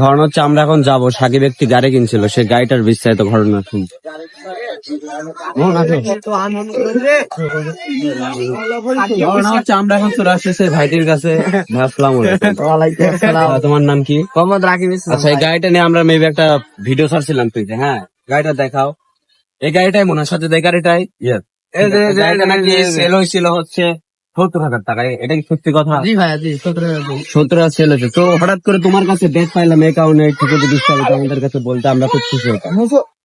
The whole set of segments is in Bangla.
ঘটনা হচ্ছে আমরা এখন যাব। সাকিব একটি গাড়ি কিনছিল সে গাড়িটার বিস্তারিত ঘটনা ঘটনা হচ্ছে আমরা এখন চলে আসছি ভাইটির কাছে। আসসালামু তোমার নাম কি? মোহাম্মদ রাকিব আচ্ছা এই গাড়িটা নিয়ে আমরা মেবি একটা ভিডিও ছাড়ছিলাম তুই হ্যাঁ? গাড়িটা দেখাও। এই গাড়িটাই মনে হয় সাথে এই গাড়িটাই ইয়ে। এই যে- এই যে- গাড়িটা নাকি এই যে- সেল হয়েছিল হচ্ছে। সত্তর হাজার টাকা এটা কি সত্যি কথা? জি ভাই জি সতেরো হাজার সত্তর হাজার সেল হয়েছে। তো হঠাৎ করে তোমার কাছে ব্যাগ পাইলাম এই কারণে একটু যদি বিস্তারিত আমাদের কাছে বলতে আমরা খুব খুশি হতাম।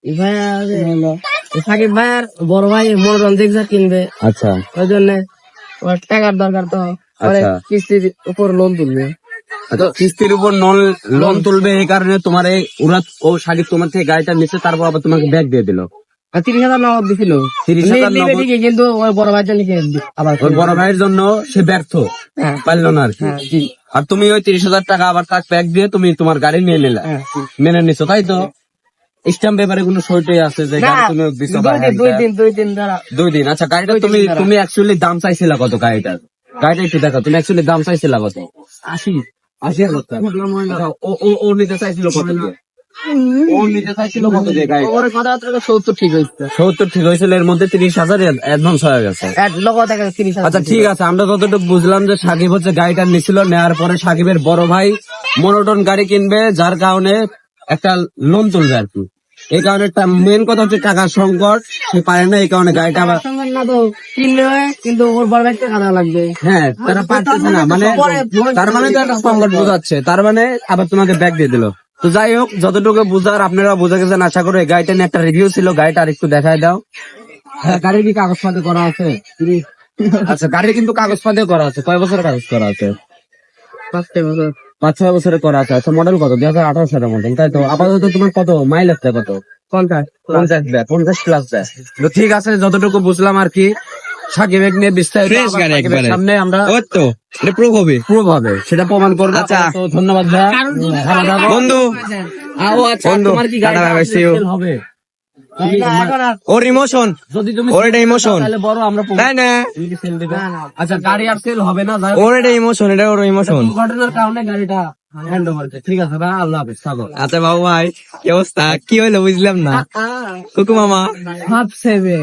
এই ভাই আর এই সাকিব ভাইয়ের বড় ভাই মনোরঞ্জন জিগজা কিনবে। আচ্ছা। ওই জন্য টাকার দরকার তো। আচ্ছা। কিস্তির উপর লোন তুলবে। আচ্ছা, কিস্তির উপর লোন লোন তুলবে এই কারণে তোমার এই ওরা ও সাকিব তোমার থেকে গাড়িটা নিচ্ছে তারপর আবার তোমাকে ব্যাগ দিয়ে দিল। তিরিশ হাজার নগদ দিছিল। 30,000 নিবে নগদ? কিন্তু ওই বড় ভাইয়ের জন্য আবার ওর বড় ভাইয়ের জন্য সে ব্যর্থ। হ্যাঁ। পারল না আর কি। হ্যাঁ আর তুমি ওই তিরিশ হাজার টাকা আবার তাক ব্যাগ দিয়ে তুমি তোমার গাড়ি নিয়ে নিলা। হ্যাঁ মেনে নিছো তাই তো? স্ট্যাম্প পেপারে কোনো সইটই আছে যে গাড়ি তুমি দুই দিন, দুই দিন দুই দুই দিন আচ্ছা গাড়িটা তুমি তুমি অ্যাকচুয়ালি দাম চাইছিলা কত গাড়িটার? গাড়িটা একটু দেখো তুমি অ্যাকচুয়ালি দাম চাইছিলা কত? আশি। আশি হাজার আচ্ছা, ও নিতে চাইছিল কত? ও নিতে চাইছিল কত দিয়ে ওর কথাবার্তা সত্তর ঠিক হয়েছে। সত্তর ঠিক হয়েছিল এর মধ্যে তিরিশ হাজার অ্যাডভান্স হয়ে গেছে। আচ্ছা ঠিক আছে আমরা যতটুকু বুঝলাম যে সাকিব হচ্ছে গাড়িটা নিছিল নেওয়ার পরে সাকিবের বড় ভাই মনোটন গাড়ি কিনবে যার কারণে একটা লোন তুলবে আর কি। এই কারণে মেন কথা হচ্ছে টাকার সংকট সে পারে না এই কারণে গাড়িটা আবার হয়, কিন্তু ওর বড় ভাইকে টাকা লাগবে। হ্যাঁ তারা পারতেছে না মানে তার মানে তো একটা সংকট বোঝাচ্ছে তার মানে আবার তোমাকে ব্যাগ দিয়ে দিল। তো যাই হোক যতটুকু বুঝার আপনারা বুঝে গেছেন আশা করি গাড়িটা নিয়ে একটা রিভিউ ছিল। গাড়িটা আর একটু দেখায় দাও। হ্যাঁ গাড়ির কি কাগজপাতি করা আছে? আচ্ছা গাড়ির কিন্তু কাগজপাতি করা আছে। কয় বছরের কাগজ করা আছে? পাঁচ ছয় বছরে। করা আছে। আচ্ছা মডেল কত? দুই হাজার আঠারো সালের মডেল তাই তো? আপাতত তোমার কত? মাইল আসছে কত? পঞ্চাশ পঞ্চাশ দেয় পঞ্চাশ প্লাস দেয়। তো ঠিক আছে যতটুকু বুঝলাম আর কি সাকিব নিয়ে বিস্তারিত একবারে। সামনে আমরা ওই তো এটা প্রুফ হবে। প্রুভ হবে সেটা প্রমাণ করব। আচ্ছা। তো ধন্যবাদ থাকো। বন্ধু। আ, ও আচ্ছা তোমার কি হবে? ওর ইমোশন যদি তুমি ওর এটা ইমোশন তাহলে বড় আমরা প্রমাণ- তাই না। তুমি কি sell দিবে? আচ্ছা গাড়ি আর সেল হবে না ওর এটা ইমোশন এটা ওর ইমোশন দুর্ঘটনার কারণে গাড়িটা ঠিক আছে ভাই আল্লাহ হাফিজ আচ্ছা বাবু ভাই কি অবস্থা? কি হইল বুঝলাম না। কুকু মামা। Half seven